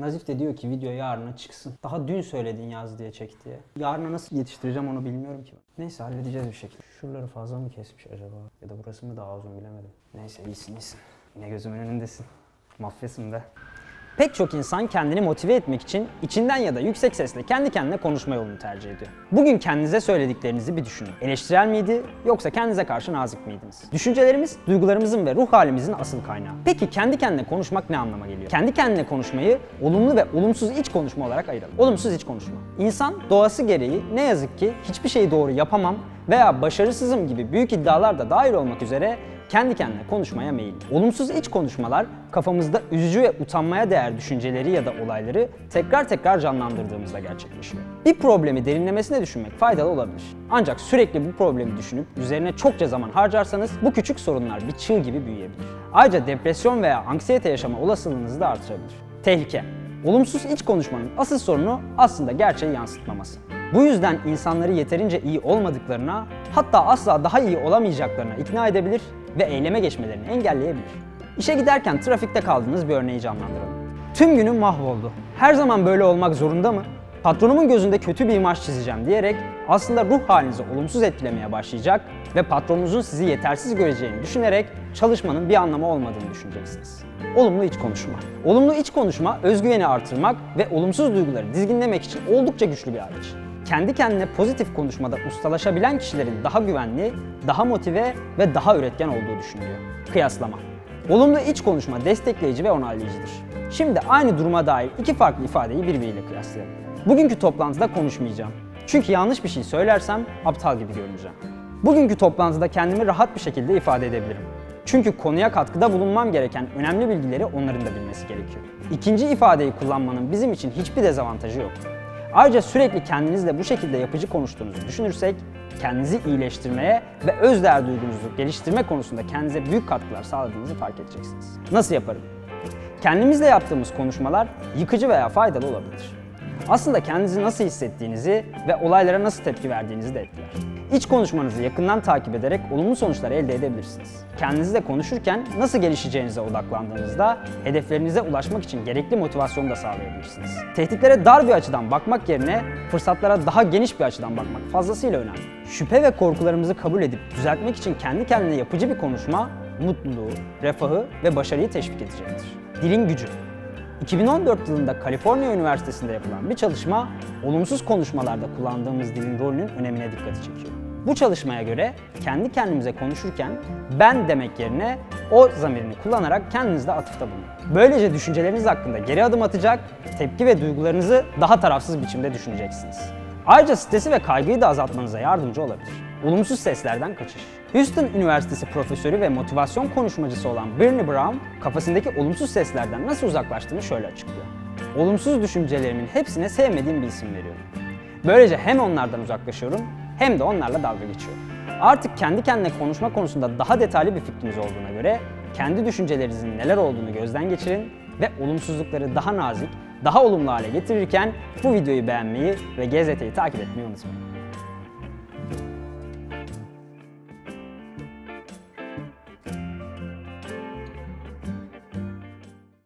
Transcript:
Nazif de diyor ki video yarına çıksın. Daha dün söyledin yaz diye çek diye. Yarına nasıl yetiştireceğim onu bilmiyorum ki. Neyse halledeceğiz bir şekilde. Şuraları fazla mı kesmiş acaba? Ya da burası mı daha uzun bilemedim. Neyse iyisin iyisin. Yine gözümün önündesin. Mafyasın be. Pek çok insan kendini motive etmek için içinden ya da yüksek sesle kendi kendine konuşma yolunu tercih ediyor. Bugün kendinize söylediklerinizi bir düşünün. Eleştirel miydi yoksa kendinize karşı nazik miydiniz? Düşüncelerimiz, duygularımızın ve ruh halimizin asıl kaynağı. Peki kendi kendine konuşmak ne anlama geliyor? Kendi kendine konuşmayı olumlu ve olumsuz iç konuşma olarak ayıralım. Olumsuz iç konuşma. İnsan doğası gereği ne yazık ki hiçbir şeyi doğru yapamam veya başarısızım gibi büyük iddialar da dahil olmak üzere kendi kendine konuşmaya meyilli. Olumsuz iç konuşmalar kafamızda üzücü ve utanmaya değer düşünceleri ya da olayları tekrar tekrar canlandırdığımızda gerçekleşiyor. Bir problemi derinlemesine düşünmek faydalı olabilir. Ancak sürekli bu problemi düşünüp üzerine çokça zaman harcarsanız bu küçük sorunlar bir çığ gibi büyüyebilir. Ayrıca depresyon veya anksiyete yaşama olasılığınızı da artırabilir. Tehlike. Olumsuz iç konuşmanın asıl sorunu aslında gerçeği yansıtmaması. Bu yüzden insanları yeterince iyi olmadıklarına, hatta asla daha iyi olamayacaklarına ikna edebilir ve eyleme geçmelerini engelleyebilir. İşe giderken trafikte kaldığınız bir örneği canlandıralım. Tüm günüm mahvoldu. Her zaman böyle olmak zorunda mı? Patronumun gözünde kötü bir imaj çizeceğim diyerek aslında ruh halinizi olumsuz etkilemeye başlayacak ve patronunuzun sizi yetersiz göreceğini düşünerek çalışmanın bir anlamı olmadığını düşüneceksiniz. Olumlu iç konuşma. Olumlu iç konuşma özgüveni artırmak ve olumsuz duyguları dizginlemek için oldukça güçlü bir araç kendi kendine pozitif konuşmada ustalaşabilen kişilerin daha güvenli, daha motive ve daha üretken olduğu düşünülüyor. Kıyaslama. Olumlu iç konuşma destekleyici ve onaylayıcıdır. Şimdi aynı duruma dair iki farklı ifadeyi birbiriyle kıyaslayalım. Bugünkü toplantıda konuşmayacağım. Çünkü yanlış bir şey söylersem aptal gibi görüneceğim. Bugünkü toplantıda kendimi rahat bir şekilde ifade edebilirim. Çünkü konuya katkıda bulunmam gereken önemli bilgileri onların da bilmesi gerekiyor. İkinci ifadeyi kullanmanın bizim için hiçbir dezavantajı yok. Ayrıca sürekli kendinizle bu şekilde yapıcı konuştuğunuzu düşünürsek, kendinizi iyileştirmeye ve özdeğer duygunuzu geliştirme konusunda kendinize büyük katkılar sağladığınızı fark edeceksiniz. Nasıl yaparım? Kendimizle yaptığımız konuşmalar yıkıcı veya faydalı olabilir. Aslında kendinizi nasıl hissettiğinizi ve olaylara nasıl tepki verdiğinizi de etkiler. İç konuşmanızı yakından takip ederek olumlu sonuçlar elde edebilirsiniz. Kendinizle konuşurken nasıl gelişeceğinize odaklandığınızda hedeflerinize ulaşmak için gerekli motivasyonu da sağlayabilirsiniz. Tehditlere dar bir açıdan bakmak yerine fırsatlara daha geniş bir açıdan bakmak fazlasıyla önemli. Şüphe ve korkularımızı kabul edip düzeltmek için kendi kendine yapıcı bir konuşma mutluluğu, refahı ve başarıyı teşvik edecektir. Dilin gücü. 2014 yılında Kaliforniya Üniversitesi'nde yapılan bir çalışma, olumsuz konuşmalarda kullandığımız dilin rolünün önemine dikkati çekiyor. Bu çalışmaya göre kendi kendimize konuşurken ben demek yerine o zamirini kullanarak kendinizde atıfta bulun. Böylece düşünceleriniz hakkında geri adım atacak, tepki ve duygularınızı daha tarafsız biçimde düşüneceksiniz. Ayrıca stresi ve kaygıyı da azaltmanıza yardımcı olabilir. Olumsuz seslerden kaçış. Houston Üniversitesi profesörü ve motivasyon konuşmacısı olan Bernie Brown, kafasındaki olumsuz seslerden nasıl uzaklaştığını şöyle açıklıyor. Olumsuz düşüncelerimin hepsine sevmediğim bir isim veriyorum. Böylece hem onlardan uzaklaşıyorum hem de onlarla dalga geçiyorum. Artık kendi kendine konuşma konusunda daha detaylı bir fikriniz olduğuna göre kendi düşüncelerinizin neler olduğunu gözden geçirin ve olumsuzlukları daha nazik, daha olumlu hale getirirken bu videoyu beğenmeyi ve GZT'yi takip etmeyi unutmayın.